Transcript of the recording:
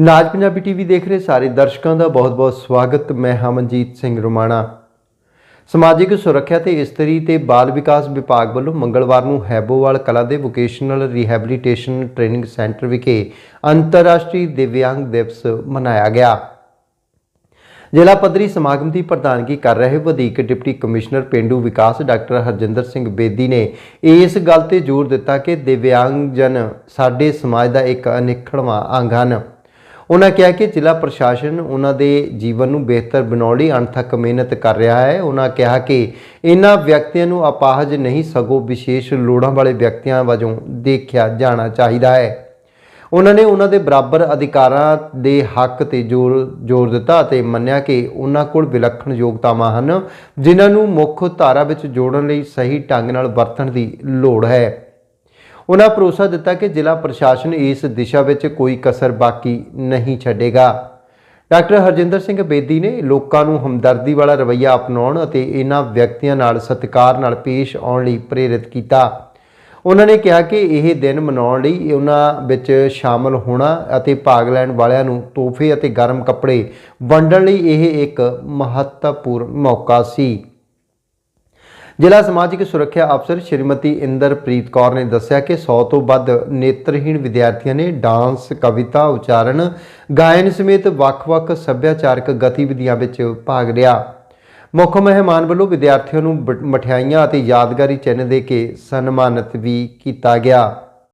ਨਾਜ Punjabi TV ਦੇਖ ਰਹੇ ਸਾਰੇ ਦਰਸ਼ਕਾਂ ਦਾ ਬਹੁਤ-ਬਹੁਤ ਸਵਾਗਤ। ਮੈਂ ਹਮਨਜੀਤ ਸਿੰਘ ਰੁਮਾਣਾ। ਸਮਾਜਿਕ ਸੁਰੱਖਿਆ ਤੇ ਇਸਤਰੀ ਤੇ ਬਾਲ ਵਿਕਾਸ ਵਿਭਾਗ ਵੱਲੋਂ ਮੰਗਲਵਾਰ ਨੂੰ ਹੈਬੋਵਾਲ ਕਲਾ ਦੇ ਵੋਕੇਸ਼ਨਲ ਰੀਹੈਬਿਲਿਟੇਸ਼ਨ ਟ੍ਰੇਨਿੰਗ ਸੈਂਟਰ ਵਿਖੇ ਅੰਤਰਰਾਸ਼ਟਰੀ ਦਿਵਿਆਂਗ ਦਿਵਸ ਮਨਾਇਆ ਗਿਆ। ਜ਼ਿਲ੍ਹਾ ਪੱਧਰੀ ਸਮਾਗਮ ਦੀ ਪ੍ਰਧਾਨਗੀ ਕਰ ਰਹੇ ਵਧੀਕ ਡਿਪਟੀ ਕਮਿਸ਼ਨਰ ਪਿੰਡੂ ਵਿਕਾਸ ਡਾਕਟਰ ਹਰਜਿੰਦਰ ਸਿੰਘ ਬੇਦੀ ਨੇ ਇਸ ਗੱਲ ਤੇ ਜ਼ੋਰ ਦਿੱਤਾ ਕਿ ਦਿਵਿਆਂਗਜਨ ਸਾਡੇ ਸਮਾਜ ਦਾ ਇੱਕ ਅਨਿੱਖੜਵਾਂ ਅੰਗ ਹਨ। ਉਹਨਾਂ ਕਿਹਾ ਕਿ ਜ਼ਿਲ੍ਹਾ ਪ੍ਰਸ਼ਾਸਨ ਉਹਨਾਂ ਦੇ ਜੀਵਨ ਨੂੰ ਬਿਹਤਰ ਬਣਾਉਣ ਲਈ ਅਣਥੱਕ ਮਿਹਨਤ ਕਰ ਰਿਹਾ ਹੈ। ਉਹਨਾਂ ਕਿਹਾ ਕਿ ਇਹਨਾਂ ਵਿਅਕਤੀਆਂ ਨੂੰ ਅਪਾਹਜ ਨਹੀਂ, ਸਗੋਂ ਵਿਸ਼ੇਸ਼ ਲੋੜਾਂ ਵਾਲੇ ਵਿਅਕਤੀਆਂ ਵਜੋਂ ਦੇਖਿਆ ਜਾਣਾ ਚਾਹੀਦਾ ਹੈ। ਉਹਨਾਂ ਨੇ ਉਹਨਾਂ ਦੇ ਬਰਾਬਰ ਅਧਿਕਾਰਾਂ ਦੇ ਹੱਕ ਤੇ ਜ਼ੋਰ ਜ਼ੋਰ ਦਿੱਤਾ ਅਤੇ ਮੰਨਿਆ ਕਿ ਉਹਨਾਂ ਕੋਲ ਵਿਲੱਖਣ ਯੋਗਤਾਵਾਂ ਹਨ, ਜਿਨ੍ਹਾਂ ਨੂੰ ਮੁੱਖ ਧਾਰਾ ਵਿੱਚ ਜੋੜਨ ਲਈ ਸਹੀ ਢੰਗ ਨਾਲ ਵਰਤਣ ਦੀ ਲੋੜ ਹੈ। ਉਹਨਾਂ ਭਰੋਸਾ ਦਿੱਤਾ ਕਿ ਜ਼ਿਲ੍ਹਾ ਪ੍ਰਸ਼ਾਸਨ ਇਸ ਦਿਸ਼ਾ ਵਿੱਚ ਕੋਈ ਕਸਰ ਬਾਕੀ ਨਹੀਂ ਛੱਡੇਗਾ। ਡਾਕਟਰ ਹਰਜਿੰਦਰ ਸਿੰਘ ਬੇਦੀ ਨੇ ਲੋਕਾਂ ਨੂੰ ਹਮਦਰਦੀ ਵਾਲਾ ਰਵੱਈਆ ਅਪਣਾਉਣ ਅਤੇ ਇਹਨਾਂ ਵਿਅਕਤੀਆਂ ਨਾਲ ਸਤਿਕਾਰ ਨਾਲ ਪੇਸ਼ ਆਉਣ ਲਈ ਪ੍ਰੇਰਿਤ ਕੀਤਾ। ਉਹਨਾਂ ਨੇ ਕਿਹਾ ਕਿ ਇਹ ਦਿਨ ਮਨਾਉਣ ਲਈ ਉਹਨਾਂ ਵਿੱਚ ਸ਼ਾਮਲ ਹੋਣਾ ਅਤੇ ਭਾਗ ਲੈਣ ਵਾਲਿਆਂ ਨੂੰ ਤੋਹਫੇ ਅਤੇ ਗਰਮ ਕੱਪੜੇ ਵੰਡਣ ਲਈ ਇਹ ਇੱਕ ਮਹੱਤਵਪੂਰਨ ਮੌਕਾ ਸੀ। ਜ਼ਿਲ੍ਹਾ ਸਮਾਜਿਕ ਸੁਰੱਖਿਆ ਅਫਸਰ ਸ਼੍ਰੀਮਤੀ ਇੰਦਰਪ੍ਰੀਤ ਕੌਰ ਨੇ ਦੱਸਿਆ ਕਿ 100 ਤੋਂ ਵੱਧ ਨੇਤਰਹੀਣ ਵਿਦਿਆਰਥੀਆਂ ਨੇ ਡਾਂਸ, ਕਵਿਤਾ, ਉਚਾਰਨ, ਗਾਇਨ ਸਮੇਤ ਵੱਖ-ਵੱਖ ਸੱਭਿਆਚਾਰਕ ਗਤੀਵਿਧੀਆਂ ਵਿੱਚ ਭਾਗ ਲਿਆ। ਮੁੱਖ ਮਹਿਮਾਨ ਵੱਲੋਂ ਵਿਦਿਆਰਥੀਆਂ ਨੂੰ ਬ- ਮਠਿਆਈਆਂ ਅਤੇ ਯਾਦਗਾਰੀ ਚਿੰਨ੍ਹ ਦੇ ਕੇ ਸਨਮਾਨਿਤ ਵੀ ਕੀਤਾ ਗਿਆ।